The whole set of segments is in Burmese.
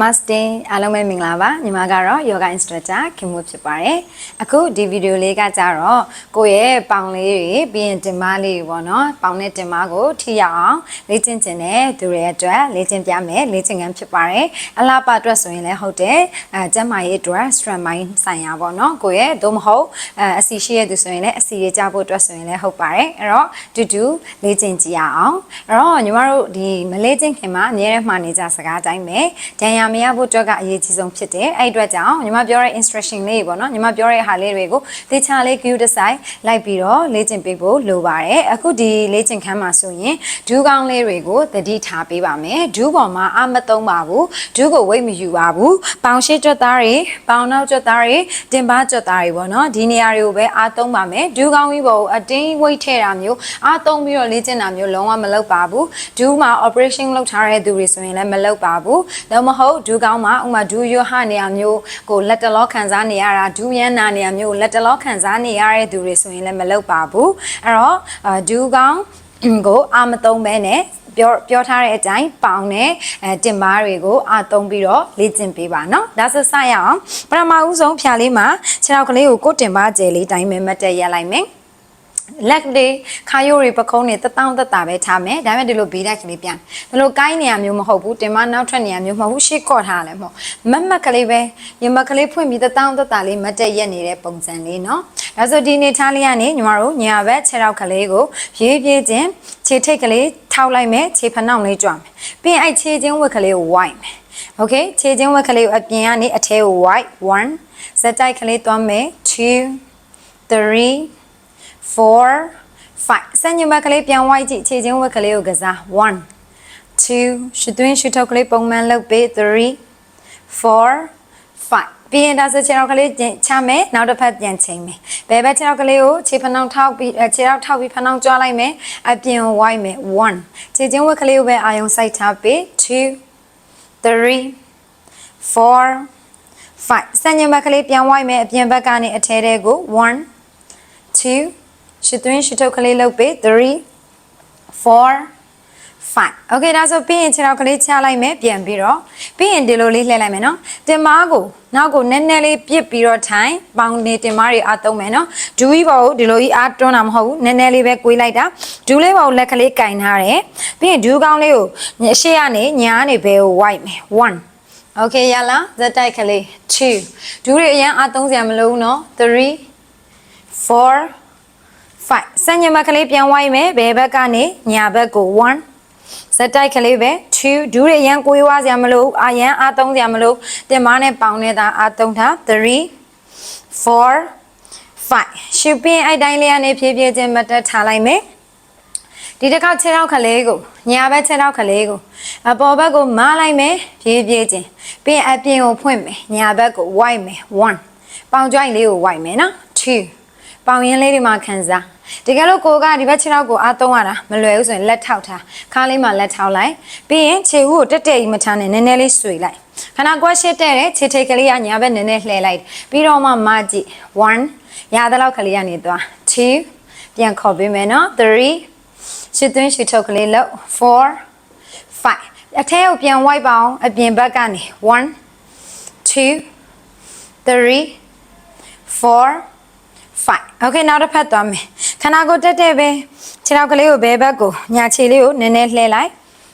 Master အားလုံးပဲမင်္ဂလာပါညီမကတော့ Yoga Instructor ခင်မို့ဖြစ်ပါတယ်အခုဒီဗီဒီယိုလေးကကြတော့ကိုယ့်ရဲ့ပေါင်လေးတွေပြီးရင်တင်မလေးတွေပေါ့နော်ပေါင်နဲ့တင်မကိုထိရအောင်လေ့ကျင့်ခြင်းနဲ့သူတွေအတွက်လေ့ကျင့်ပြမယ်လေ့ကျင့်ခန်းဖြစ်ပါတယ်အလားပါအတွက်ဆိုရင်လည်းဟုတ်တယ်အဲကျန်းမာရေးအတွက် strength mind ဆိုင်ရာပေါ့နော်ကိုယ့်ရဲ့သို့မဟုတ်အဲအစီရှိရတဲ့ဆိုရင်လည်းအစီရကြဖို့အတွက်ဆိုရင်လည်းဟုတ်ပါတယ်အဲ့တော့တူတူလေ့ကျင့်ကြည့်ရအောင်အဲ့တော့ညီမတို့ဒီမလေ့ကျင့်ခင်မှာအများနဲ့မှာနေကြစကားအတိုင်းပဲဒဏ်ရာမရဖို့အတွက်ကအရေးကြီးဆုံးဖြစ်တယ်အဲ့အတွက်ကြောင့်ညီမပြောတဲ့ instruction လေးပေါ့နော်ညီမပြောတဲ့ဟာလေးတွေကိုတေချာလေး cue တစ်ဆိုင်လိုက်ပြီးတော့လေ့ကျင့်ပေးဖို့လိုပါတယ်အခုဒီလေ့ကျင့်ခန်းမှာဆိုရင်ဒူးကောင်းလေးတွေကိုသတိထားပေးပါမယ်ဒူးပေါ်မှာအမသုံးပါဘူးဒူးကိုဝိတ်မယူပါဘူးပေါင်ရှိကြွက်သားတွေပေါင်နောက်ကြွက်သားတွေတင်ပါကြွက်သားတွေပေါ့နော်ဒီနေရာတွေကိုပဲအားသုံးပါမယ်ဒူးကောင်းကြီးပေါ်ကိုအတင်းဝိတ်ထည့်တာမျိုးအားသုံးပြီးတော့လေ့ကျင့်တာမျိုးလုံးဝမလုပ်ပါဘူးဒူးမှာ operation လုပ်ထားတဲ့သူတွေဆိုရင်လည်းမလုပ်ပါဘူးတော့မဟုတ်ဒူးကောင်းမှာဥမာဒူးရွဟနေရမျိုးကိုလက်တလောခံစားနေရတာဒူးရန်နာနေရမျိုးလက်တလောခံစားနေရတဲ့သူတွေဆိုရင်လည်းမလုပ်ပါဘူးအဲ့တော့ဒူးကောင်းကိုအာမသုံးပဲနဲ့ပြောပြောထားတဲ့အတိုင်းပေါင်တဲ့အဲတင်မားတွေကိုအသုံးပြီးတော့လေ့ကျင့်ပေးပါနော်ဒါဆိုစရအောင်ပထမဦးဆုံးဖြာလေးမှာခြေထောက်ကလေးကိုကိုတင်မားကျယ်လေးတိုင်းပဲမတ်တက်ရလိုက်မယ် လက်တွေခါယိုတွေပခုံးတွေတတောင်းတတာပဲထားမယ်ဒါပေမဲ့ဒီလိုဘေးတိုက်ကလေးပြန်ဒီလိုကိုင်းနေရမျိုးမဟုတ်ဘူးတင်မနောက်ထွက်နေရမျိုးမဟုတ်ဘူးရှေ့ကော့ထားလည်းမဟုတ်မတ်မတ်ကလေးပဲရမတ်ကလေးဖွင့်ပြီးတတောင်းတတာလေးမတ်တက်ရက်နေတဲ့ပုံစံလေးเนาะဒါဆိုဒီနေထားလေးကနေညီမတို့ညာဘက်ခြေထောက်ကလေးကိုရေးပြေးခြင်းခြေထိတ်ကလေးထောက်လိုက်မယ်ခြေဖနှောင့်လေးကြွမယ်ပြီးရင်အဲ့ခြေချင်းဝက်ကလေးကိုဝိုက်မယ်โอเคခြေချင်းဝက်ကလေးကိုအပြင်ကနေအထဲကိုဝိုက်1ဇက်တိုက်ကလေးသွားမယ်2 3 4 5စံညမကလေးပြန်ဝိုက်ကြည့်ခြေချင်းဝက်ကလေးကိုကစား1 2ရှုသွင်းရှုထုတ်ကလေးပုံမှန်လုပ်ပေး3 4 5ပြီးရင်ဒါဆိုခြေထောက်ကလေးချမယ်နောက်တစ်ဖက်ပြန်ချိန်မယ်ဘယ်ဘက်ခြေထောက်ကလေးကိုခြေဖနှောင်းထောက်ပြီးခြေထောက်ထောက်ပြီးဖနှောင်းကြွားလိုက်မယ်အပြင်ဝိုက်မယ်1ခြေချင်းဝက်ကလေးကိုပဲအာယုံစိုက်ထားပေး2 3 4 5စံညမကလေးပြန်ဝိုက်မယ်အပြင်ဘက်ကနေအထဲတဲကို1 2 ရှစ်သွင်းရှစ်ထုတ်ကလေးလုပ်ပေး3 4 5 Okay ဒါဆိုပြီးရင်ခြေထောက်ကလေးချလိုက်မယ်ပြန်ပြီးတော့ပြီးရင်ဒီလိုလေးလှည့်လိုက်မယ်နော်တင်မားကိုနောက်ကိုနည်းနည်းလေးပြစ်ပြီးတော့ထိုင်ပေါင်နေတင်မားတွေအားသုံးမယ်နော်ဒူးကြီးပေါ်ကိုဒီလိုကြီးအားတွန်းတာမဟုတ်ဘူးနည်းနည်းလေးပဲကွေးလိုက်တာဒူးလေးပေါ်ကိုလက်ကလေးကင်ထားတယ်ပြီးရင်ဒူးကောင်းလေးကိုအရှိကနေညာကနေဘဲကိုဝိုက်မယ်1 Okay ရလားဇက်တိုက်ကလေး2ဒူးတွေအရင်အားသုံးစရာမလိုဘူးနော်3 4 5စံညမကလေးပြန်ဝိုင်းမယ်ဘယ်ဘက်ကနေညာဘက်ကို1ဇက်တိုက်ကလေးပဲ2ဒူးရရန်ကိုွေးဝါစရာမလိုအာရန်အားသုံးစရာမလိုတင်မားနဲ့ပေါင်နဲ့သာအားသုံးထား3 4 5ရှုပင်းအဲ့တိုင်းလေးကနေဖြည်းဖြည်းချင်းမတက်ထားလိုက်မယ်ဒီတစ်ခေါက်ခြေထောက်ကလေးကိုညာဘက်ခြေထောက်ကလေးကိုအပေါ်ဘက်ကိုမလိုက်မယ်ဖြည်းဖြည်းချင်းပြီးရင်အပြင်ကိုဖွင့်မယ်ညာဘက်ကိုဝိုက်မယ်1ပေါင်ကြိုင်လေးကိုဝိုက်မယ်နော်2ပေါင်ရင်းလေးတွေမှာခံစား တကယ်လို့ကိုကဒီဘက်ခြေထောက်ကိုအားသုံးရတာမလွယ်ဘူးဆိုရင်လက်ထောက်ထားခါလေးမှာလက်ထောက်လိုက်ပြီးရင်ခြေဦးကိုတက်တက်ကြီးမထားနဲ့နည်းနည်းလေးဆွေလိုက်ခဏကွက်ရှစ်တဲ့တဲ့ခြေထိတ်ကလေးကညာဘက်နည်းနည်းလှည့်လိုက်ပြီးတော့မှမကြည့်1ရသလောက်ကလေးကနေသွား2ပြန်ခေါ်ပေးမယ်နော်3ရှစ်သွင်းရှစ်ထုတ်ကလေးလောက်4 5အထဲကိုပြန်ဝိုက်ပါအောင်အပြင်ဘက်ကနေ1 2 3 4 5 Okay နောက်တစ်ဖက်သွားမယ်ခန္ဓာကိုယ်တက်တက်ပဲခြေထောက်ကလေးကိုဘဲဘက်ကိုညာခြေလေးကိုနည်းနည်းလှည့်လိုက်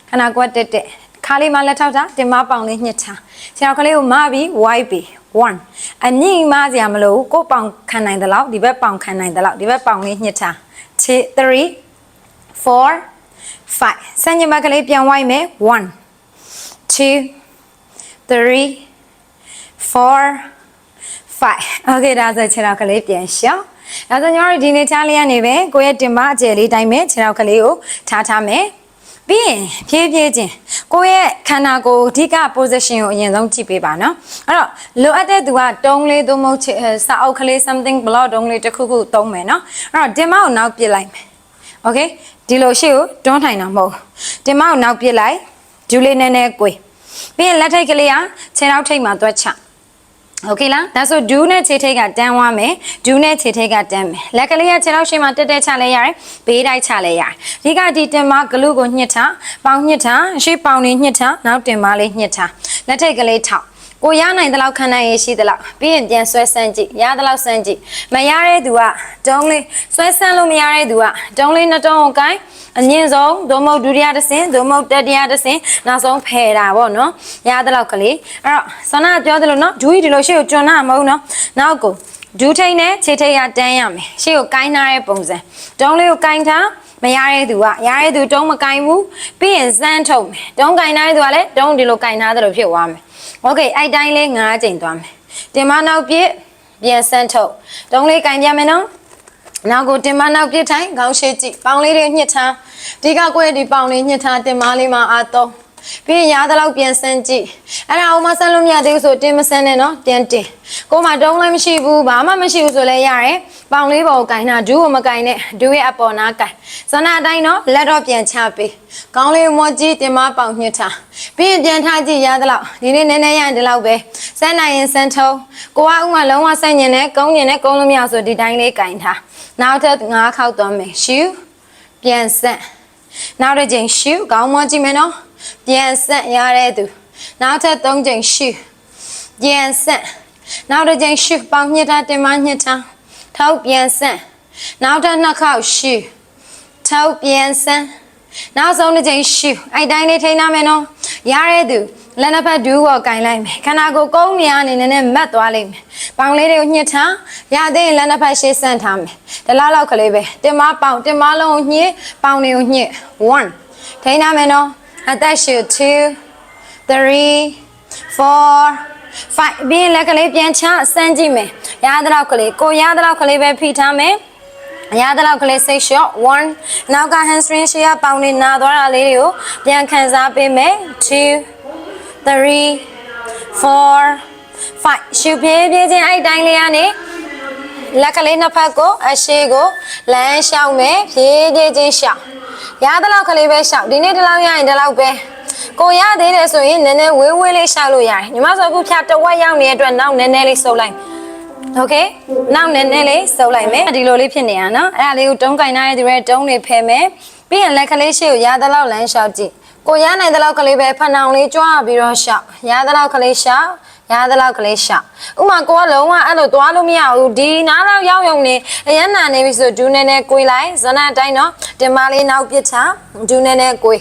ခန္ဓာကိုယ်တက်တက်ခါလေးမှလက်ထောက်ထားတင်မပေါင်လေးညှစ်ထားခြေထောက်ကလေးကိုမပြီး wipe ပြီး1အမြင့်မစရာမလိုဘူးကိုပေါင်ခံနိုင်တယ်လို့ဒီဘက်ပေါင်ခံနိုင်တယ်လို့ဒီဘက်ပေါင်လေးညှစ်ထားခြေ3 4 5စံညမကလေးပြန်ဝိုင်းမယ်1 2 3 4 5 Okay ဒါဆိုခြေထောက်ကလေးပြန်ရှော့ဒါဆိုညီမတို့ဒီနေ့ချားလေးကနေပဲကိုယ့်ရဲ့တင်မအကျယ်လေးတိုင်းပဲခြေထောက်ကလေးကိုထားထားမယ်ပြီးရင်ဖြည်းဖြည်းချင်းကိုယ့်ရဲ့ခန္ဓာကိုယ်အဓိက position ကိုအရင်ဆုံးကြည့်ပေးပါနော်အဲ့တော့လိုအပ်တဲ့သူကတုံးလေးသို့မဟုတ်စာအုပ်ကလေး something block တုံးလေးတစ်ခုခုတုံးမယ်နော်အဲ့တော့တင်မကိုနောက်ပြစ်လိုက်မယ် okay ဒီလိုရှေ့ကိုတွန်းထိုင်တာမဟုတ်တင်မကိုနောက်ပြစ်လိုက်ဒူးလေးနည်းနည်းကိုပြီးရင်လက်ထိတ်ကလေးကခြေထောက်ထိတ်မှာတွက်ချ โอเคလားဒါဆိုဒူးနဲ့ခြေထိတ်ကတန်းသွားမယ်ဒူးနဲ့ခြေထိတ်ကတန်းမယ်လက်ကလေးကခြေထောက်ရှင်းမှာတက်တက်ချလဲရတယ်ဘေးတိုက်ချလဲရတယ်ဒီကဒီတင်မဂလူကိုညှစ်ထားပေါင်ညှစ်ထားရှေ့ပေါင်လေးညှစ်ထားနောက်တင်မလေးညှစ်ထားလက်ထိတ်ကလေးထောက် ကိုရနိုင်တဲ့လောက်ခံနိုင်ရရှိတဲ့လောက်ပြီးရင်ပြန်ဆွဲဆန်းကြည့်ရတဲ့လောက်ဆန်းကြည့်မရတဲ့သူကတုံးလေးဆွဲဆန်းလို့မရတဲ့သူကတုံးလေးနှစ်တုံးကိုကိုင်းအငင်းဆုံးဒုံမုတ်ဒုတိယတစ်ဆင့်ဒုံမုတ်တတိယတစ်ဆင့်နောက်ဆုံးဖယ်တာပေါ့နော်ရတဲ့လောက်ကလေးအဲ့တော့ဆန္ဒပြောသလိုနော်ဒူးကြီးဒီလိုရှေ့ကိုကျွန်းတာမဟုတ်နော်နောက်ကိုဒူးထိန်နဲ့ခြေထိန်ကတန်းရမယ်ရှေ့ကိုကိုင်းထားတဲ့ပုံစံတုံးလေးကိုကိုင်းထားမရတဲ့သူကရတဲ့သူတုံးမကိုင်းဘူးပြီးရင်စမ်းထုတ်မယ်တုံးကိုင်းထားတဲ့သူကလည်းတုံးဒီလိုကိုင်းထားသလိုဖြစ်သွားမယ် โอเคအဲ့တိုင်းလေး၅ချိန်သွားမယ်တင်မနောက်ပြည့်ပြန်စမ်းထုတ်တုံးလေးကိုင်းပြမယ်နော် နောက်ကိုတင်မနောက်ပြစ်ထိုင်ခေါင်းရှိကြည့်ပေါင်လေးတွေညှစ်ထားဒီကကွဲဒီပေါင်လေးညှစ်ထားတင်မလေးမှာအာသုံး ပြီးရင်ရားသလောက်ပြန်ဆန်းကြည့်အဲ့ဒါအောင်မဆန်းလို့မရသေးဘူးဆိုတင်မဆန်းနဲ့နော်တင်တင်ကိုမတုံးလည်းမရှိဘူးဘာမှမရှိဘူးဆိုလည်းရတယ်ပေါင်လေးပေါ်ကိုကင်တာဒူးကိုမကင်နဲ့ဒူးရဲ့အပေါ်နာကင်ဇနာအတိုင်းနော်လက်တော့ပြန်ချပေးခေါင်းလေးမောကြည့်တင်မပေါင်ညှစ်ထားပြီးရင်ပြန်ထားကြည့်ရားသလောက်ဒီနေ့နည်းနည်းရရင်ဒီလောက်ပဲစမ်းနိုင်ရင်စမ်းထုံးကိုကဥမာလုံးဝဆန့်ညင်နဲ့ကုန်းညင်နဲ့ကုန်းလို့မရဆိုဒီတိုင်းလေးကင်ထားနောက်ထပ်၅ခေါက်သွားမယ်ရှူပြန်ဆက်နောက်တစ်ချိန်ရှူခေါင်းမကြည့်မယ်နော် ပြန်ဆက်ရတဲ့သူနောက်ထပ်၃ချိန်ရှူပြန်ဆက်နောက်တစ်ချိန်ရှူပေါင်းညှစ်ထားတင်မညှစ်ထားထောက်ပြန်ဆက်နောက်ထပ်နှစ်ခေါက်ရှူထောက်ပြန်ဆက်နောက်ဆုံးတစ်ချိန်ရှူအဲ့တိုင်းလေးထိန်းထားမယ်နော်ရတဲ့သူလက်နှစ်ဖက်ဒူးကိုကင်လိုက်မယ်ခန္ဓာကိုယ်ကုန်းနေရအနေနဲ့မတ်သွားလိမ့်မယ်ပေါင်လေးတွေကိုညှစ်ထားရသေးရင်လက်နှစ်ဖက်ရှေ့ဆန့်ထားမယ်ဒီလောက်လောက်ကလေးပဲတင်မပေါင်တင်မလုံးကိုညှစ်ပေါင်တွေကိုညှစ်1ထိန်းထားမယ်နော် အသက်ရှူ2 3 4 5ပြီးရင်လက်ကလေးပြန်ချဆန်းကြည့်မယ်ရတဲ့လောက်ကလေးကိုရတဲ့လောက်ကလေးပဲဖိထားမယ်ရတဲ့လောက်ကလေးစိတ်လျှော့1နောက်က hamstring ရှေ့ကပေါင်နေနာသွားတာလေးတွေကိုပြန်ခံစားပေးမယ်2 3 4 5ရှုပ်ပြေးပြေးချင်းအဲ့တိုင်းလေးကနေ လက်ကလေးနှစ်ဖက်ကိုအရှိကိုလမ်းလျှောက်မယ်ဖြည်းဖြည်းချင်းလျှောက်ရတဲ့လောက်ကလေးပဲလျှောက်ဒီနေ့ဒီလောက်ရရင်ဒီလောက်ပဲကိုရသေးတယ်ဆိုရင်နည်းနည်းဝေးဝေးလေးလျှောက်လို့ရတယ်ညီမဆိုအခုဖြာတစ်ဝက်ရောက်နေတဲ့အတွက်နောက်နည်းနည်းလေးစုပ်လိုက်โอเคနောက်နည်းနည်းလေးစုပ်လိုက်မယ်ဒီလိုလေးဖြစ်နေရနော်အဲ့ဒါလေးကိုတုံးကင်ထားတဲ့သူတွေတုံးတွေဖယ်မယ်ပြီးရင်လက်ကလေးရှေ့ကိုရတဲ့လောက်လမ်းလျှောက်ကြည့်ကိုရနိုင်တဲ့လောက်ကလေးပဲဖဏောင်လေးကြွားပြီးတော့ရှောက်ရတဲ့လောက်ကလေးရှောက် ရသလောက်ကလေးရှောက်ဥမာကိုကလုံးဝအဲ့လိုသွားလို့မရဘူးဒီနားလောက်ရောက်ရုံနေအရန်နာနေပြီဆိုဒူးနေနေကိုလိုက်ဇနအတိုင်းနော်တင်မလေးနောက်ပြစ်ချဒူးနေနေကို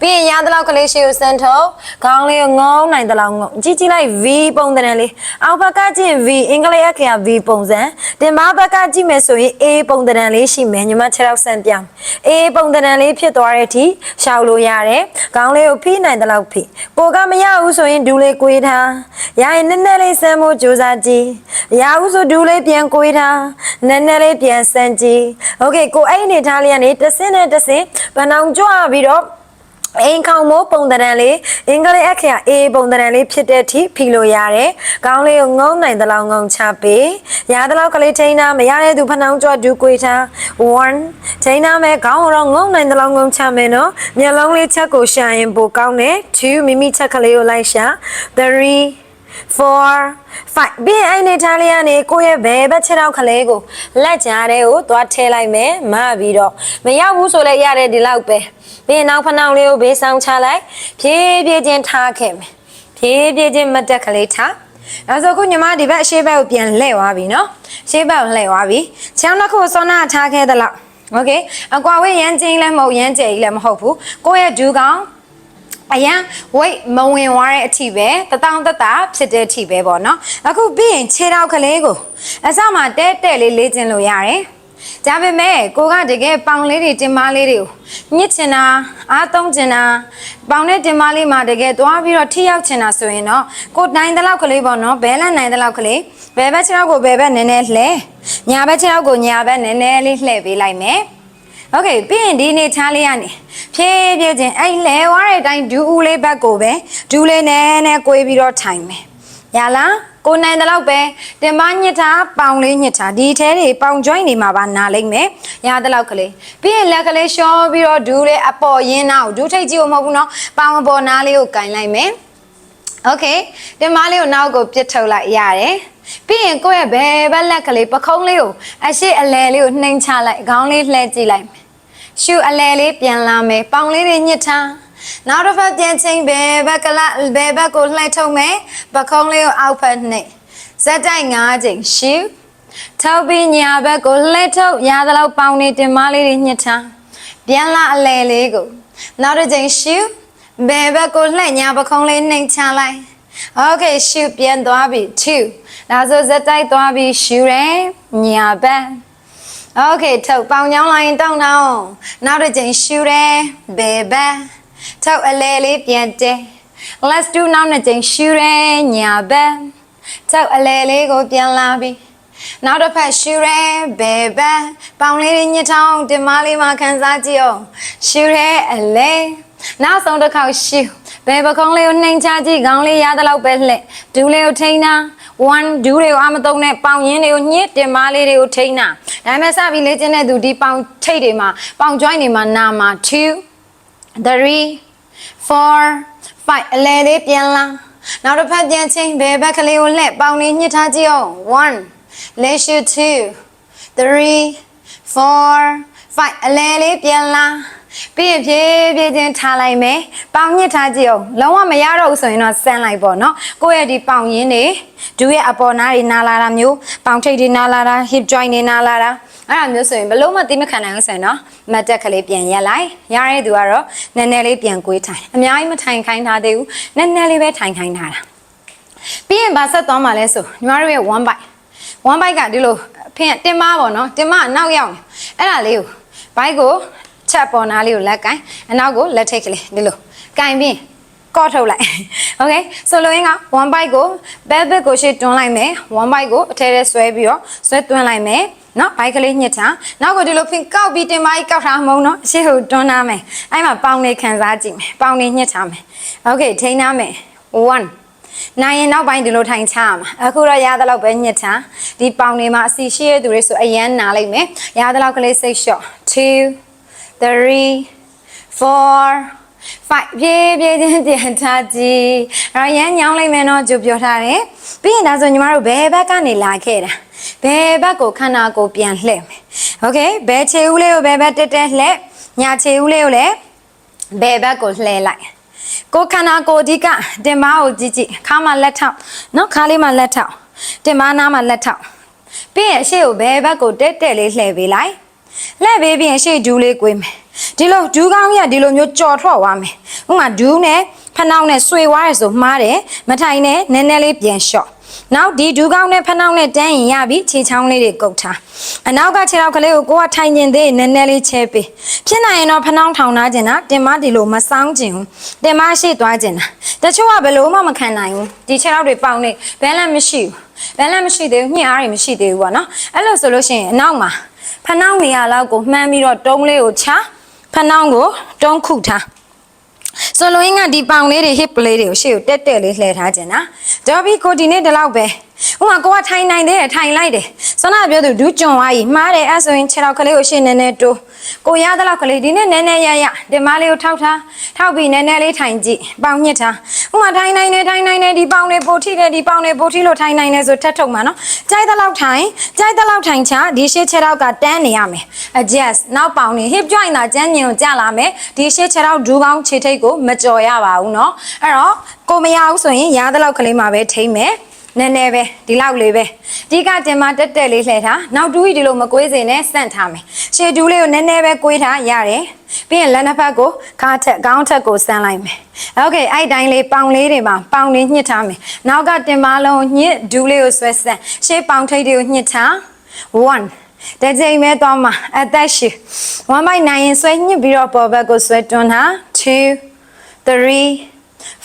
ပြီးရင်ရသလောက်ကလေးရှေ့ကိုစမ်းထုတ်ခေါင်းလေးကိုငုံနိုင်သလောက်ငုံကြည့်ကြည့်လိုက် V ပုံသဏ္ဍာန်လေးအောက်ဘက်ကကြည့် V အင်္ဂလိပ်အခရာ V ပုံစံတင်မဘက်ကကြည့်မယ်ဆိုရင် A ပုံသဏ္ဍာန်လေးရှိမယ်ညီမ6ရောက်ဆန်ပြ A ပုံသဏ္ဍာန်လေးဖြစ်သွားတဲ့အထိရှောက်လို့ရတယ်ခေါင်းလေးကိုဖိနိုင်သလောက်ဖိကိုကမရဘူးဆိုရင်ဒူးလေးကွေးထားရရင်နည်းနည်းလေးစမ်းဖို့ကြိုးစားကြည့်ရဘူးဆိုဒူးလေးပြန်ကွေးထားနည်းနည်းလေးပြန်စမ်းကြည့်โอเคကိုအဲ့အနေထားလေးကနေတစ်စင်းနဲ့တစ်စင်းဗနောင်ကြွပြီးတော့ အင်ခေါင်မိုးပုံတရံလေးအင်္ဂလိပ်အခရာအေပုံတရံလေးဖြစ်တဲ့အထိဖီလို့ရတယ်။ခေါင်းလေးကိုငုံနိုင်သလောက်ငုံချပေး။ရသလောက်ကလေးထိန်းထားမရတဲ့သူဖနှောင်းကြွဒူးကွေထား1ထိန်းထားမယ်ခေါင်းကိုတော့ငုံနိုင်သလောက်ငုံချမယ်နော်။မျက်လုံးလေးချက်ကိုရှာရင်ပိုကောင်းတယ်2မိမိချက်ကလေးကိုလိုက်ရှာ3 4 5ပြီးရင်အဲ့နေထားလေးကနေကိုယ့်ရဲ့ဘယ်ဘက်ခြေထောက်ကလေးကိုလက်ကြားထဲကိုသွားထည့်လိုက်မယ်မပြီးတော့မရောက်ဘူးဆိုလည်းရတယ်ဒီလောက်ပဲပြီးရင်နောက်ဖနှောင်းလေးကိုဘေးဆောင်ချလိုက်ဖြည်းဖြည်းချင်းထားခဲ့မယ်ဖြည်းဖြည်းချင်းမတက်ကလေးထားအဲဆိုခုညီမဒီဘက်အရှိဘက်ကိုပြန်လှည့်သွားပြီနော်ရှေးဘက်ကိုလှည့်သွားပြီချောင်းတစ်ခုစောနာထားခဲ့သလောက်โอเคအကွာဝေးရမ်းချင်းလည်းမဟုတ်ရမ်းကျယ်ကြီးလည်းမဟုတ်ဘူးကိုယ့်ရဲ့ဒူးကောင် အရန် weight မဝင်သွားတဲ့အထိပဲတတောင်တတဖြစ်တဲ့အထိပဲပေါ့နော်အခုပြီးရင်ခြေထောက်ကလေးကိုအစမှတဲတဲလေးလေးကျင်လို့ရတယ်ဒါပေမဲ့ကိုကတကယ်ပေါင်လေးတွေတင်မလေးတွေကိုညစ်ချင်တာအားသုံးချင်တာပေါင်နဲ့တင်မလေးမှာတကယ်သွားပြီးတော့ထိရောက်ချင်တာဆိုရင်တော့ကိုနိုင်တဲ့လောက်ကလေးပေါ့နော်ဘဲလန်နိုင်တဲ့လောက်ကလေးဘဲဘက်ခြေထောက်ကိုဘဲဘက်နည်းနည်းလှဲညာဘက်ခြေထောက်ကိုညာဘက်နည်းနည်းလေးလှည့်ပေးလိုက်မယ် โอเคပြီးရင်ဒီနေ့ချားလေးရနေဖြည်းဖြည်းချင်းအဲ့လဲဝါတဲ့အတိုင်းဒူးဦးလေးဘက်ကိုပဲဒူးလေးနဲ့နဲ့꿰ပြီးတော့ထိုင်မယ်ရလားကိုနိုင်တဲ့လောက်ပဲတင်မညစ်တာပေါင်လေးညစ်တာဒီထဲတွေပေါင် joint တွေမှာပါနာလိမ့်မယ်ရတဲ့လောက်ကလေးပြီးရင်လက်ကလေးရှော့ပြီးတော့ဒူးလေးအပေါ်ရင်းနာကိုဒူးထိတ်ကြီးကိုမဟုတ်ဘူးနော်ပေါင်အပေါ်နားလေးကိုကင်လိုက်မယ် โอเคတင်မလေးကိုနောက်ကိုပြစ်ထုတ်လိုက်ရတယ်ပြီးရင်ကိုယ့်ရဲ့ဘယ်ဘက်လက်ကလေးပခုံးလေးကိုအရှိအလဲလေးကိုနှိမ်ချလိုက်ခေါင်းလေးလှည့်ကြည့်လိုက်မယ် ရှူအလဲလေးပြန်လာမယ်ပေါင်လေးတွေညှစ်ထားနောက်တစ်ဖက်ပြန်ချင်းဘယ်ဘက်ကလဘယ်ဘက်ကိုလှည့်ထုတ်မယ်ပခုံးလေးကိုအောက်ဖက်နှိပ်ဇက်တိုက်၅ချိန်ရှူထောက်ပြီးညာဘက်ကိုလှည့်ထုတ်ရသလောက်ပေါင်နေတင်မလေးတွေညှစ်ထားပြန်လာအလဲလေးကိုနောက်တစ်ချိန်ရှူဘယ်ဘက်ကိုလှည့်ညာပခုံးလေးနှိမ်ချလိုက် Okay ရှူပြန်သွားပြီ2ဒါဆိုဇက်တိုက်သွားပြီရှူရဲညာဘက် Okay ထုတ်ပေါင်ချောင်းလိုက်တောင်းတောင်းနောက်တစ်ချိန်ရှူရဲဘယ်ဘက်ထုတ်အလဲလေးပြန်တဲ Let's do နောက်တစ်ချိန်ရှူရဲညာဘက်ထုတ်အလဲလေးကိုပြန်လာပြီနောက်တစ်ဖက်ရှူရဲဘယ်ဘက်ပေါင်လေးတွေညှစ်ထောင်းတင်မလေးမှာခံစားကြည့်အောင်ရှူရဲအလဲနောက်ဆုံးတစ်ခေါက်ရှူဘယ်ပကုံးလေးကိုနှိမ်ချကြည့်ခေါင်းလေးရသလောက်ပဲလှည့်ဒူးလေးကိုထိန်းတာ 1ဒူးတွေကိုအမသုံးနဲ့ပေါင်ရင်းတွေကိုညှစ်တင်မလေးတွေကိုထိန်းတာဒါပေမဲ့စပြီးလေ့ကျင့်တဲ့သူဒီပေါင်ထိတ်တွေမှာပေါင် joint တွေမှာနာမှာ2 3 4 5အလဲလေးပြန်လာနောက်တစ်ဖက်ပြန်ချင်းဘယ်ဘက်ကလေးကိုလှည့်ပေါင်လေးညှစ်ထားကြည့်အောင်1လက်ရှိ2 3 4 5အလဲလေးပြန်လာ ပြီးရင်ဖြည်းဖြည်းချင်းထားလိုက်မယ်ပေါင်ညှစ်ထားကြည့်အောင်လုံးဝမရတော့ဘူးဆိုရင်တော့ဆန်းလိုက်ပေါ့နော်ကိုယ့်ရဲ့ဒီပေါင်ရင်းတွေဒူးရဲ့အပေါ်နားတွေနားလာတာမျိုးပေါင်ထိပ်တွေနားလာတာ hip joint တွေနားလာတာအဲ့ဒါမျိုးဆိုရင်ဘလို့မှသိမခံနိုင်ဘူးဆိုရင်တော့မတ်တက်ကလေးပြန်ရက်လိုက်ရတဲ့သူကတော့နည်းနည်းလေးပြန်ကွေးထိုင်အများကြီးမထိုင်ခိုင်းထားသေးဘူးနည်းနည်းလေးပဲထိုင်ခိုင်းထားတာပြီးရင်ဗာဆက်သွားမှလဲဆိုညီမတို့ရဲ့ one bite one bite ကဒီလိုဖင်တင်မပေါ့နော်တင်မအနောက်ရောက်နေအဲ့ဒါလေးကို bite ကို ချက်ပေါ်နားလေးကိုလက်ကင်အနောက်ကိုလက်ထိတ်ကလေးဒီလိုကင်ပြီးကော့ထုတ်လိုက် okay ဆိုလိုရင်းက1 byte ကို back back ကိုရှေ့တွန်းလိုက်မယ်1 byte ကိုအထဲထဲဆွဲပြီးတော့ဆွဲတွန်းလိုက်မယ်နော်ဘိုက်ကလေးညှစ်ထားနောက်ကိုဒီလိုဖင်ကောက်ပြီးတင်မကြီးကောက်ထားမုံနော်အရှိဟုတွန်းထားမယ်အဲ့မှာပေါင်လေးခန်းစားကြည့်မယ်ပေါင်လေးညှစ်ထားမယ် okay ထိန်းထားမယ်1နိုင်ရင်နောက်ပိုင်းဒီလိုထိုင်ချရမှာအခုတော့ရသလောက်ပဲညှစ်ထားဒီပေါင်လေးမှာအစီရှိရတဲ့သူတွေဆိုအရန်နာလိုက်မယ်ရသလောက်ကလေးစိတ်လျှော့2 3 4 5ပြေးပြေးချင်းပြန်ထားကြည့်အဲ့တော့ရမ်းညောင်းလိုက်မယ်နော်ကြိုပြောထားတယ်ပြီးရင်ဒါဆိုညီမတို့ဘယ်ဘက်ကနေလာခဲ့တာဘယ်ဘက်ကိုခန္ဓာကိုယ်ပြန်လှည့်မယ်โอเคဘယ်ခြေဦးလေးကိုဘယ်ဘက်တက်တက်လှည့်ညာခြေဦးလေးကိုလည်းဘယ်ဘက်ကိုလှည့်လိုက်ကိုယ်ခန္ဓာကိုယ်အဓိကတင်မားကိုကြည့်ကြည့်ခါမှလက်ထောက်နော်ခါလေးမှလက်ထောက်တင်မားနားမှလက်ထောက်ပြီးရင်အရှိကိုဘယ်ဘက်ကိုတက်တက်လေးလှည့်ပေးလိုက် လက်ပေးပြီးရင်ရှေ့ဒူးလေးကွေးမယ်ဒီလိုဒူးကောင်းကြီးကဒီလိုမျိုးကြော်ထွက်သွားမယ်ဥပမာဒူးနဲ့ဖနှောင်းနဲ့ဆွေသွားရဆိုမှားတယ်မထိုင်နဲ့နည်းနည်းလေးပြန်လျှော့နောက်ဒီဒူးကောင်းနဲ့ဖနှောင်းနဲ့တန်းရင်ရပြီခြေချောင်းလေးတွေကုတ်ထားအနောက်ကခြေထောက်ကလေးကိုကိုကထိုင်ကျင်သေးရင်နည်းနည်းလေးချဲပေးဖြစ်နိုင်ရင်တော့ဖနှောင်းထောင်ထားကျင်တာတင်မဒီလိုမဆောင်းကျင်ဘူးတင်မရှိသွားကျင်တာတချို့ကဘယ်လို့မှမခံနိုင်ဘူးဒီခြေထောက်တွေပေါင်နေဘဲလန့်မရှိဘူးဘဲလန့်မရှိသေးဘူးညှင်အားတွေမရှိသေးဘူးပေါ့နော်အဲ့လိုဆိုလို့ရှိရင်အနောက်မှာ ဖနှောင်းနေရလောက်ကိုမှန်းပြီးတော့တုံးလေးကိုချဖနှောင်းကိုတုံးခုထားဆိုလိုရင်းကဒီပေါင်လေးတွေ hip လေးတွေကိုရှေ့ကိုတက်တက်လေးလှည့်ထားခြင်းနာဒေါ်ဘီကိုဒီနေ့ဒီလောက်ပဲဥမာကိုကထိုင်နိုင်သေးတယ်ထိုင်လိုက်တယ်စောနာပြောသူဒူးကြွန်သွားကြီးမှားတယ်အဲ့ဆိုရင်ခြေထောက်ကလေးကိုရှေ့နည်းနည်းတိုး ကိုရသလောက်ကလေးဒီနဲ့နည်းနည်းရရဒီမလေးကိုထောက်ထားထောက်ပြီးနည်းနည်းလေးထိုင်ကြည့်ပေါင်ညစ်ထားဥမာထိုင်နိုင်နေထိုင်နိုင်နေဒီပေါင်တွေပိုထိနေဒီပေါင်တွေပိုထိလို့ထိုင်နိုင်နေဆိုထက်ထုတ်မှာနော်ကြိုက်သလောက်ထိုင်ကြိုက်သလောက်ထိုင်ချဒီရှေ့ခြေထောက်ကတန်းနေရမယ် adjust နောက်ပေါင်နေ hip joint သာကျန်းညင်ကိုကျလာမယ်ဒီရှေ့ခြေထောက်ဒူးကောင်းခြေထိတ်ကိုမကြော်ရပါဘူးနော်အဲ့တော့ကိုမရဘူးဆိုရင်ရသလောက်ကလေးမှာပဲထိမ့်မယ် နည်းနည်းပဲဒီလောက်လေးပဲဒီကတင်မတက်တက်လေးလှည့်ထားနောက်တူးကြီးဒီလိုမကွေးစင်နဲ့စန့်ထားမယ်ရှေ့တူးလေးကိုနည်းနည်းပဲကွေးထားရတယ်ပြီးရင်လက်နှစ်ဖက်ကိုခါထက်ခေါင်းထက်ကိုစမ်းလိုက်မယ်โอเคအဲ့တိုင်းလေးပေါင်လေးတွေမှာပေါင်လေးညှစ်ထားမယ်နောက်ကတင်မလုံးညှစ်ဒူးလေးကိုဆွဲစမ်းရှေ့ပေါင်ထိပ်တွေကိုညှစ်ထား1တကြိမ်မဲသွားမှာအသက်ရှိ1မိုက်နိုင်ရင်ဆွဲညှစ်ပြီးတော့ပေါ်ဘက်ကိုဆွဲတွန်းတာ2 3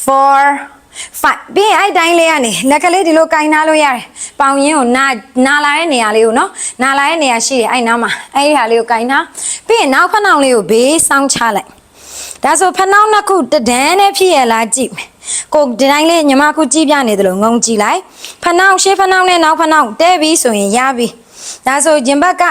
4 5ပြီးရင်အဲ့တိုင်းလေးကနေလက်ကလေးဒီလိုကင်ထားလို့ရတယ်။ပေါင်ရင်းကိုနာနာလာတဲ့နေရာလေးကိုနော်နာလာတဲ့နေရာရှိတယ်အဲ့နားမှာအဲ့ဒီဟာလေးကိုကင်ထားပြီးရင်နောက်ဖက်နှောင်လေးကိုဘေးဆောင်းချလိုက်။ဒါဆိုဖက်နှောင်နှစ်ခုတဒန်းနဲ့ဖြစ်ရလားကြည့်မယ်။ကိုဒီတိုင်းလေးညီမခုကြည့်ပြနေတယ်လို့ငုံကြည့်လိုက်။ဖက်နှောင်ရှေ့ဖက်နှောင်နဲ့နောက်ဖက်နှောင်တဲပြီးဆိုရင်ရပြီ။ဒါဆိုဂျင်ဘက်က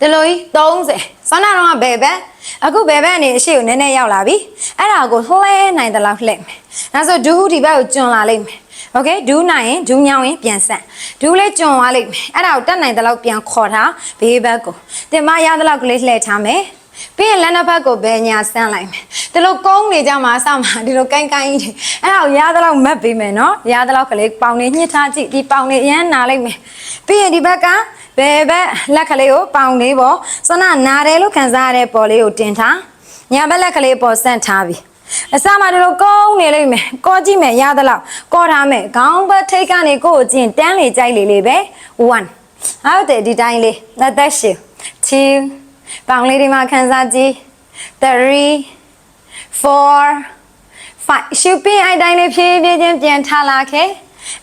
ဒီလိုကြီး30ဆောင်းနာတော့ဘယ်ဘက် အခုဘယ်ဘက်ကနေအရှိကိုနည်းနည်းရောက်လာပြီအဲ့ဒါကိုလှဲနိုင်တဲ့လောက်လှည့်မယ်ဒါဆိုဒူးဒီဘက်ကိုကျွန်းလာလိမ့်မယ်โอเคဒူးနိုင်ရင်ဒူးညောင်းရင်ပြန်ဆက်ဒူးလေးကျွန်းသွားလိမ့်မယ်အဲ့ဒါကိုတက်နိုင်တဲ့လောက်ပြန်ခေါ်ထားဘေးဘက်ကိုတင်မရတဲ့လောက်ကလေးလှည့်ထားမယ်ပြီးရင်လက်နှစ်ဖက်ကိုဘယ်ညာဆန်းလိုက်မယ်ဒီလိုကုန်းနေကြမှာအစမှာဒီလိုကိုင်းကိုင်းကြီးအဲ့ဒါကိုရတဲ့လောက်မတ်ပေးမယ်နော်ရတဲ့လောက်ကလေးပေါင်နေညှစ်ထားကြည့်ဒီပေါင်နေအရန်နာလိုက်မယ်ပြီးရင်ဒီဘက်က ဘယ်ဘက်လက်ကလေးကိုပေါင်လေးပေါ့စွမ်းနာနာတယ်လို့ခံစားရတဲ့ပေါ်လေးကိုတင်ထားညာဘက်လက်ကလေးပေါ်ဆန့်ထားပြီအစမှာဒီလိုကုန်းနေလိမ့်မယ်ကောကြည့်မယ်ရတဲ့လောက်ကောထားမယ်ခေါင်းဘက်ထိတ်ကနေကိုယ့်ကိုကျင်တန်းလေကြိုက်လေလေးပဲ1ဟုတ်တယ်ဒီတိုင်းလေးလက်သက်ရှည်2ပေါင်လေးဒီမှာခံစားကြည့်3 4 5ရှုပ်ပြီးအဲ့တိုင်းလေးဖြည်းဖြည်းချင်းပြန်ထားလာခဲ့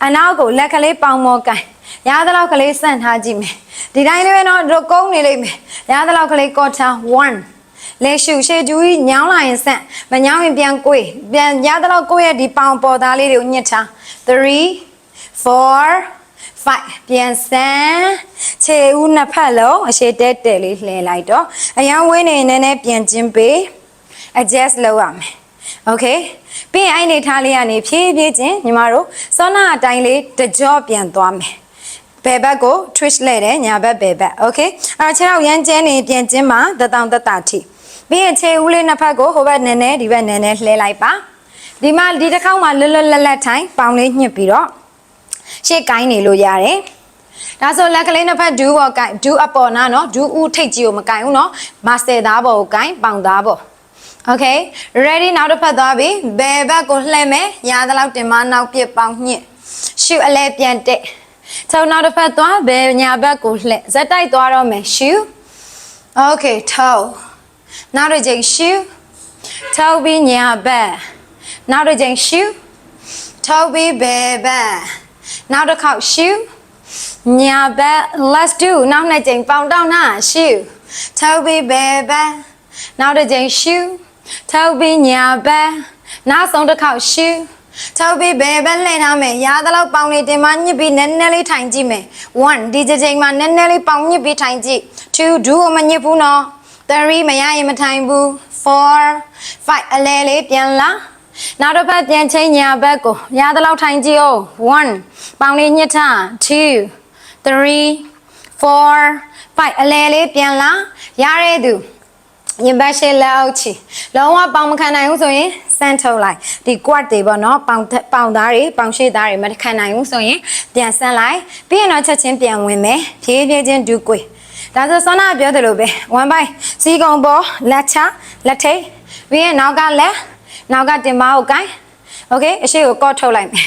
အနောက်ကလက်ကလေးပေါင်မောကန်ရသလောက်ကလေးစန့်ထားကြည့်မယ် ဒီတိုင်းလေးပဲတော့တို့ကုန်းနေလိမ့်မယ်ရသလောက်ကလေးကောထား1လေရှုရှေကျူကြီးညောင်းလာရင်စန့်မညောင်းရင်ပြန်ကိုယ်ပြန်ရသလောက်ကိုယ့်ရဲ့ဒီပေါင်ပေါ်သားလေးတွေကိုညှစ်ထား3 4 5ပြန်စမ်းခြေဦးနှစ်ဖက်လုံးအရှိတဲတဲလေးလှည့်လိုက်တော့အရန်ဝင်းနေနည်းနည်းပြန်ချင်းပေး adjust လုပ်ရမယ် okay ပြီးရင်အဲ့ဒီထားလေးကနေဖြည်းဖြည်းချင်းညီမတို့စောနာအတိုင်းလေးတကြော့ပြန်သွားမယ် ဘယ်ဘက်ကို twist လဲတယ်ညာဘက်ဘယ်ဘက် okay အဲ့တော့ခြေထောက်ရမ်းကျန်းနေပြန်ချင်းမှာတတောင်တတထိပြီးရင်ခြေဦးလေးနှစ်ဖက်ကိုဟိုဘက်နည်းနည်းဒီဘက်နည်းနည်းလှဲလိုက်ပါဒီမှာဒီတစ်ခေါက်မှာလွတ်လွတ်လပ်လပ်ထိုင်ပေါင်လေးညှစ်ပြီးတော့ရှေ့ကိုင်းနေလို့ရတယ်ဒါဆိုလက်ကလေးနှစ်ဖက်ဒူးပေါ်ကိုင်းဒူးအပေါ်နာနော်ဒူးဦးထိတ်ကြီးကိုမကိုင်းဘူးနော်မာစတာသားပေါ်ကိုကိုင်းပေါင်သားပေါ် Okay ready နောက်တစ်ဖက်သွားပြီဘယ်ဘက်ကိုလှည့်မယ်ညာသလောက်တင်မနောက်ပြစ်ပေါင်းညှစ်ရှုအလဲပြန်တက် ထောက်နောက်တစ်ဖက်သွားဘယ်ညာဘက်ကိုလှည့်ဇက်တိုက်သွားတော့မယ် shoe okay ထောက်နောက်တစ်ချိန် shoe ထောက်ပြီးညာဘက်နောက်တစ်ချိန် shoe ထောက်ပြီးဘယ်ဘက်နောက်တစ်ခေါက် shoe ညာဘက် let's do နောက်နှစ်ချိန်ပေါင်တောင်းနာ shoe ထောက်ပြီးဘယ်ဘက်နောက်တစ်ချိန် shoe ထောက်ပြီးညာဘက်နောက်ဆုံးတစ်ခေါက် shoe ၆ပြီးဘယ်ဘက်လှည့်ထားမယ်ရာသလောက်ပေါင်လေးတင်မညစ်ပြီးနည်းနည်းလေးထိုင်ကြည့်မယ်1ဒီချိန်မှာနည်းနည်းလေးပေါင်ညစ်ပြီးထိုင်ကြည့်2ဒူးမညစ်ဘူးနော်3မရရင်မထိုင်ဘူး4 5အလဲလေးပြန်လာနောက်တစ်ပတ်ပြန်ချိန်ညာဘက်ကိုရသလောက်ထိုင်ကြည့်အောင်1ပေါင်လေးညစ်ထား2 3 4 5အလဲလေးပြန်လာရတဲ့သူ ရင်ဘတ်ရှေလောက်ချီလုံးဝပေါင်မခံနိုင်ဘူးဆိုရင်စမ်းထုတ်လိုက်ဒီ quad တွေပေါ့နော်ပေါင်ပေါင်သားတွေပေါင်ရှေ့သားတွေမခံနိုင်ဘူးဆိုရင်ပြန်ဆန်းလိုက်ပြီးရင်တော့ချက်ချင်းပြန်ဝင်မယ်ဖြည်းဖြည်းချင်းဒူးကွေဒါဆိုစောနာပြောသလိုပဲ1 by စီကုံပေါ်လက်ချလက်ထိပ်ပြီးရင်နောက်ကလက်နောက်ကတင်မကိုကိုင်းโอเคအရှိကိုကော့ထုတ်လိုက်မယ်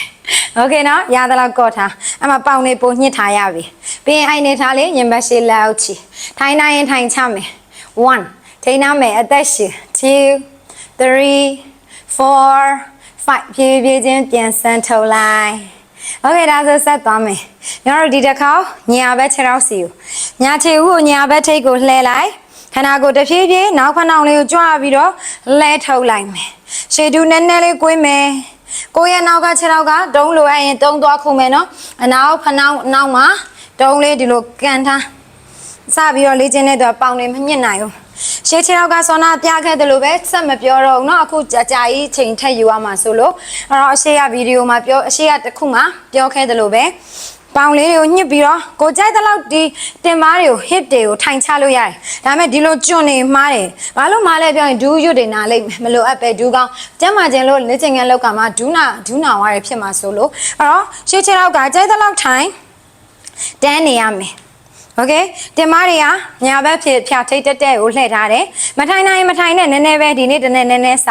โอเคနော်ရသလောက်ကော့ထားအမပေါင်နေပုံညှစ်ထားရပြီပြီးရင်အိုင်နေထားလေးရင်ဘတ်ရှေလောက်ချီထိုင်နိုင်ရင်ထိုင်ချမယ်1 ထိန်းနာမယ်အသက်ရှင်2 3 4 5ဖြည်းဖြည်းချင်းပြန်ဆန်းထုတ်လိုက်โอเคဒါဆိုဆက်သွားမယ်ညီတို့ဒီတစ်ခေါက်ညာဘက်ခြေထောက်စီကိုညာခြေဦးကိုညာဘက်ထိပ်ကိုလှဲလိုက်ခန္ဓာကိုယ်တစ်ဖြည်းဖြည်းနောက်ဖက်နှောင်လေးကိုကြွပြီးတော့လဲထုတ်လိုက်မယ်ရှေ့တူနည်းနည်းလေးကွေးမယ်ကိုယ့်ရဲ့နောက်ကခြေထောက်ကတုံးလိုအပ်ရင်တုံးသွားခုမယ်နော်အနောက်ဖက်နှောင်နောက်မှာတုံးလေးဒီလိုကန်ထားစပြီးတော့လေ့ကျင့်တဲ့တော့ပေါင်နေမညစ်နိုင်ဘူး ရှေးချေတော့ကစောနာပြခဲ့တယ်လို့ပဲဆက်မပြောတော့ဘူးเนาะအခုကြာကြာကြီးချိန်ထက်ယူရမှာဆိုလို့အဲ့တော့အရှိရဗီဒီယိုမှာပြောအရှိရတစ်ခုမှာပြောခဲ့တယ်လို့ပဲပေါင်လေးတွေကိုညှစ်ပြီးတော့ကိုကြိုက်တဲ့လောက်ဒီတင်မားတွေကို hip တွေကိုထိုင်ချလို့ရတယ်ဒါပေမဲ့ဒီလိုကျွန်းနေမှားတယ်ဘာလို့မှားလဲပြောရင်ဒူးရွတ်တွေနာလိုက်မလို့အပ်ပဲဒူးကောင်းကျမ်းမာခြင်းလို့လက်ချင်ငယ်လောက်ကမှဒူးနာဒူးနာဝါရဖြစ်မှာဆိုလို့အဲ့တော့ရှေးချေတော့ကကြိုက်တဲ့လောက်ထိုင်တန်းနေရမယ် โอเคတင်မတွေကညာဘက်ဖြစ်ဖြာထိတ်တက်တက်ကိုလှည့်ထားတယ်မထိုင်နိုင်မထိုင်နဲ့နည်းနည်းပဲဒီနေ့တနေ့နည်းနည်းစ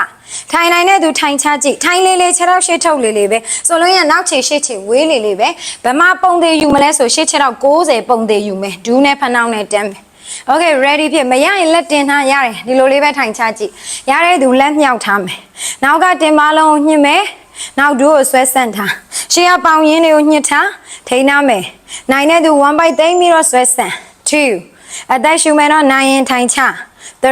ထိုင်နိုင်တဲ့သူထိုင်ချကြည့်ထိုင်လေးလေးခြေထောက်ရှေ့ထုတ်လေးလေးပဲဆိုလို့ရနောက်ခြေရှေ့ခြေဝေးလေးလေးပဲဗမာပုံသေးယူမလဲဆိုရှေ့ခြေထောက်60ပုံသေးယူမယ်ဒူးနဲ့ဖနှောင်းနဲ့တန်းမယ် Okay ready ဖြစ်မရရင်လက်တင်ထားရတယ်ဒီလိုလေးပဲထိုင်ချကြည့်ရတဲ့သူလက်မြောက်ထားမယ်နောက်ကတင်မလုံးညှစ်မယ်နောက်ဒူးကိုဆွဲဆန့်ထား ရှေ့ကပေါင်ရင်းတွေကိုညှစ်ထားထိန်းနာမယ်နိုင်တဲ့သူ1 byte သိမ်းပြီးတော့ဆွဲဆန့်2အသက်ရှူမယ်တော့နိုင်ရင်ထိုင်ချ3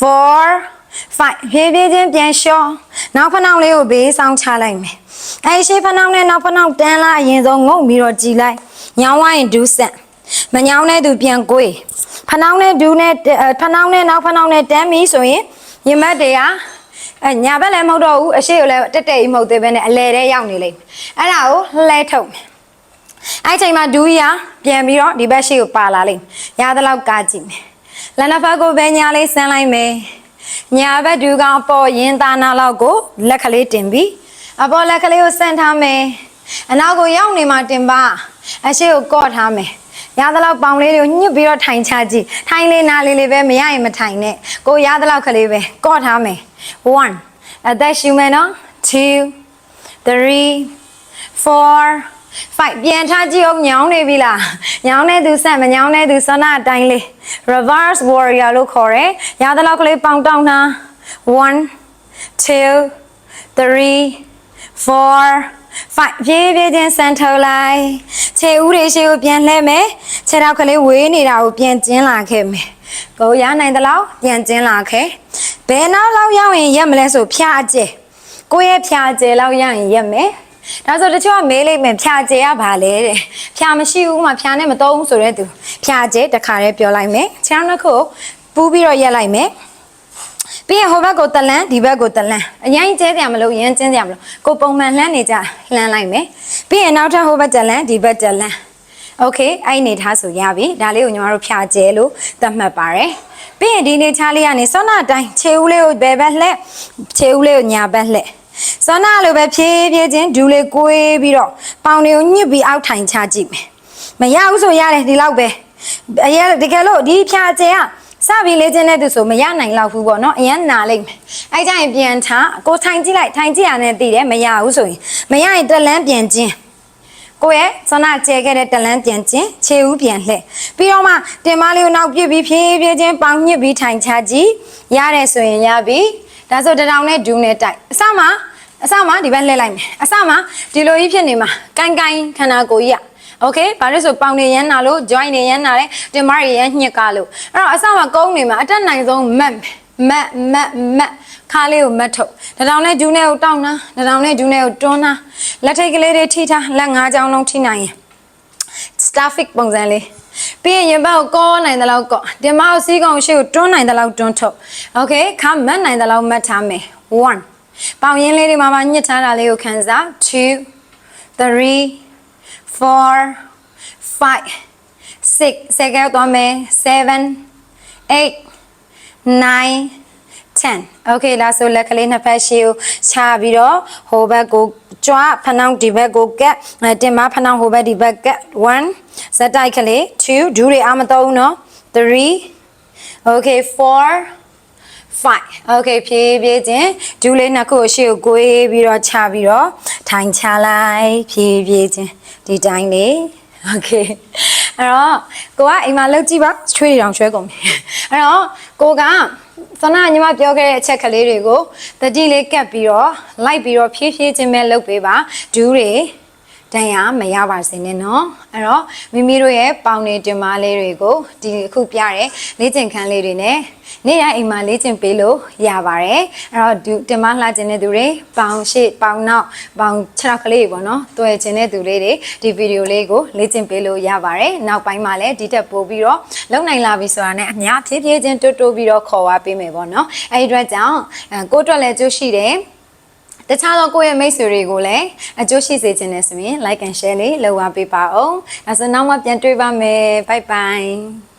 4 5ဖြည်းဖြည်းချင်းပြန်လျှော့နောက်ဖနှောင်းလေးကိုဘေးဆောင်ချလိုက်မယ်အဲဒီရှေ့ဖနှောင်းနဲ့နောက်ဖနှောင်းတန်းလာအရင်ဆုံးငုံပြီးတော့ကြည်လိုက်ညောင်းဝိုင်းဒူးဆန့်မညောင်းတဲ့သူပြန်ကိုယ်ဖနှောင်းနဲ့ဒူးနဲ့အဲဖနှောင်းနဲ့နောက်ဖနှောင်းနဲ့တန်းပြီးဆိုရင်ရင်မတ်တွေက အဲညာဘက်လည်းမဟုတ်တော့ဘူးအရှိကိုလည်းတက်တက်ကြီးမဟုတ်သေးဘဲနဲ့အလဲတဲ့ရောက်နေလိမ့်မယ်အဲ့ဒါကိုလှဲထုတ်မယ်အဲ့ချိန်မှာဒူးရပြန်ပြီးတော့ဒီဘက်ရှိကိုပါလာလိမ့်မယ်ရသလောက်ကားကြည့်မယ်လက်နှစ်ဖက်ကိုပဲညာလေးဆန်းလိုက်မယ်ညာဘက်ဒူးကောင်အပေါ်ရင်သားနာလောက်ကိုလက်ကလေးတင်ပြီးအပေါ်လက်ကလေးကိုဆန့်ထားမယ်အနောက်ကိုရောက်နေမှတင်ပါအရှိကိုကော့ထားမယ်ရသလောက်ပေါင်လေးတွေကိုညှစ်ပြီးတော့ထိုင်ချကြည့်ထိုင်လေးနာလေးလေးပဲမရရင်မထိုင်နဲ့ကိုရသလောက်ကလေးပဲကော့ထားမယ် 1 အသက်ရှူမယ်နော်2 3 4 5ပြန်ထားကြည့်အောင်ညောင်းနေပြီလားညောင်းနေသူဆက်မညောင်းနေသူစောနာအတိုင်းလေး reverse warrior လို့ခေါ်တယ်ရသလောက်ကလေးပေါင်တောင်းတာ1 2 3 4 5ပြေးပြေးချင်းစန်ထုတ်လိုက်ခြေဦးတွေရှေ့ကိုပြန်လှည့်မယ်ခြေထောက်ကလေးဝေးနေတာကိုပြန်ကျင်းလာခဲ့မယ်ကိုရနိုင်သလောက်ပြန်ကျင်းလာခဲ့ ဘယ်နောက်လောက်ရောက်ရင်ရက်မလဲဆိုဖြားကျဲကိုယ့်ရဲ့ဖြားကျဲလောက်ရရင်ရက်မယ်ဒါဆိုတချို့ကမေးလိုက်မယ်ဖြာကျဲရပါလေတဲ့ဖြာမရှိဘူးမှဖြာနဲ့မတော့ဘူးဆိုတဲ့သူဖြာကျဲတခါတည်းပြောလိုက်မယ်ခြေထောက်နှစ်ခုပူးပြီးတော့ရက်လိုက်မယ်ပြီးရင်ဟိုဘက်ကိုတလန်းဒီဘက်ကိုတလန်းအရင်ကျဲကြမလို့ရမ်းကျင်းကြမလို့ကိုပုံမှန်လှမ်းနေကြလှမ်းလိုက်မယ်ပြီးရင်နောက်ထပ်ဟိုဘက်တလန်းဒီဘက်တလန်း โอเคအဲ့နေထားဆိုရပြီဒါလေးကိုညီမတို့ဖြာကျဲလို့သတ်မှတ်ပါတယ်ပြီးရင်ဒီနေချားလေးကနေစောနာတိုင်းခြေဦးလေးကိုဘယ်ဘက်လှက်ခြေဦးလေးကိုညာဘက်လှက်စောနာလိုပဲဖြည်းဖြည်းချင်းဒူးလေးကိုွေးပြီးတော့ပေါင်တွေကိုညှစ်ပြီးအောက်ထိုင်ချကြည့်မယ်မရဘူးဆိုရတယ်ဒီလောက်ပဲအရင်တကယ်လို့ဒီဖြာကျဲကစပြီးလေ့ကျင့်တဲ့သူဆိုမရနိုင်လောက်ဘူးပေါ့နော်အရင်နာလိမ့်မယ်အဲကြရင်ပြန်ထားကိုထိုင်ကြည့်လိုက်ထိုင်ကြည့်ရတဲ့သိတယ်မရဘူးဆိုရင်မရရင်တက်လန်းပြန်ချင်း ကိုရဲ့စောနာကျဲခဲ့တဲ့တလန်းပြန်ချင်းခြေဦးပြန်လှည့်ပြီးတော့မှတင်မလေးကိုနောက်ပြစ်ပြီးဖြည်းဖြည်းချင်းပေါင်ညှစ်ပြီးထိုင်ချကြည့်ရတယ်ဆိုရင်ရပြီဒါဆိုတထောင်နဲ့ဒူးနဲ့တိုက်အစမှာအစမှာဒီဘက်လှည့်လိုက်မယ်အစမှာဒီလိုကြီးဖြစ်နေမှာကိုင်းကိုင်းခန္ဓာကိုယ်ကြီးอ่ะโอเคဘာလို့ဆိုပေါင်နေရမ်းနာလို့ join နေရမ်းနာတယ်တင်မရရမ်းညှစ်ကားလို့အဲ့တော့အစမှာကုန်းနေမှာအတက်နိုင်ဆုံးမတ်မတ်မတ်မတ် ခါလေးကိုမတ်ထုတ်တထောင်နဲ့ဒူးနဲ့ကိုတောင်းတာတထောင်နဲ့ဒူးနဲ့ကိုတွန်းတာလက်ထိတ်ကလေးတွေထိထားလက်ငါးချောင်းလုံးထိနိုင်ရင် static ပုံစံလေးပြီးရင်ရင်ဘတ်ကိုကောနိုင်တဲ့လောက်ကောတင်မအောင်စီးကောင်ရှိကိုတွန်းနိုင်တဲ့လောက်တွန်းထုတ်โอเคခါမတ်နိုင်တဲ့လောက်မတ်ထားမယ်1ပေါင်ရင်းလေးတွေမှာမှညှစ်ထားတာလေးကိုခံစား2 3 4 5 6 second သွားမယ်7 8 9 10 okay လားဆိုလက်ကလေးနှစ်ဖက်ရှေ့ကိုချပြီးတော့ဟိုဘက်ကိုကြွားဖနှောင်းဒီဘက်ကိုကက်အဲတင်မဖနှောင်းဟိုဘက်ဒီဘက်ကက်1ဇက်တိုက်ကလေး2ဒူးတွေအာမတော့ဘူးနော်3 okay 4 5 okay ဖြည်းဖြည်းချင်းဒူးလေးနှစ်ခုကိုရှေ့ကိုကိုေးပြီးတော့ချပြီးတော့ထိုင်ချလိုက်ဖြည်းဖြည်းချင်းဒီတိုင်းလေး okay အဲ့တော့ကိုကအိမ်မှာလှုပ်ကြည့်ပါချွေးတွေတောင်ချွဲကုန်ပြီအဲ့တော့ကိုကသနာညီမပြောခဲ့တဲ့အချက်ကလေးတွေကိုတတိလေးကပ်ပြီးတော့လိုက်ပြီးတော့ဖြည်းဖြည်းချင်းပဲလှုပ်ပေးပါဒူးတွေ ဒဏ်ရာမရပါစေနဲ့နော်အဲ့တော့မိမိတို့ရဲ့ပေါင်နေတင်မလေးတွေကိုဒီအခုပြတဲ့လေ့ကျင့်ခန်းလေးတွေနဲ့နေ့တိုင်းအိမ်မှာလေ့ကျင့်ပေးလို့ရပါတယ်အဲ့တော့ဒီတင်မလှကျင်တဲ့သူတွေပေါင်ရှိပေါင်နောက်ပေါင်ခြေထောက်ကလေးပေါ့နော်တွယ်ကျင်တဲ့သူလေးတွေဒီဗီဒီယိုလေးကိုလေ့ကျင့်ပေးလို့ရပါတယ်နောက်ပိုင်းမှာလည်းဒီတက်ပို့ပြီးတော့လုံနိုင်လာပြီဆိုတာနဲ့အများဖြည်းဖြည်းချင်းတွတ်တွတ်ပြီးတော့ခေါ်ဝါပေးမယ်ပေါ့နော်အဲ့ဒီအတွက်ကြောင့်ကိုယ်အတွက်လည်းကြိုးရှိတယ် တခြားသောကိုယ့်ရဲ့မိတ်ဆွေတွေကိုလည်းအကျိုးရှိစေခြင်းနဲ့ဆိုရင် like and share လေးလုပ်ပါပေးပါအောင်။အဲဆိုနောက်မှပြန်တွေ့ပါမယ်။ Bye bye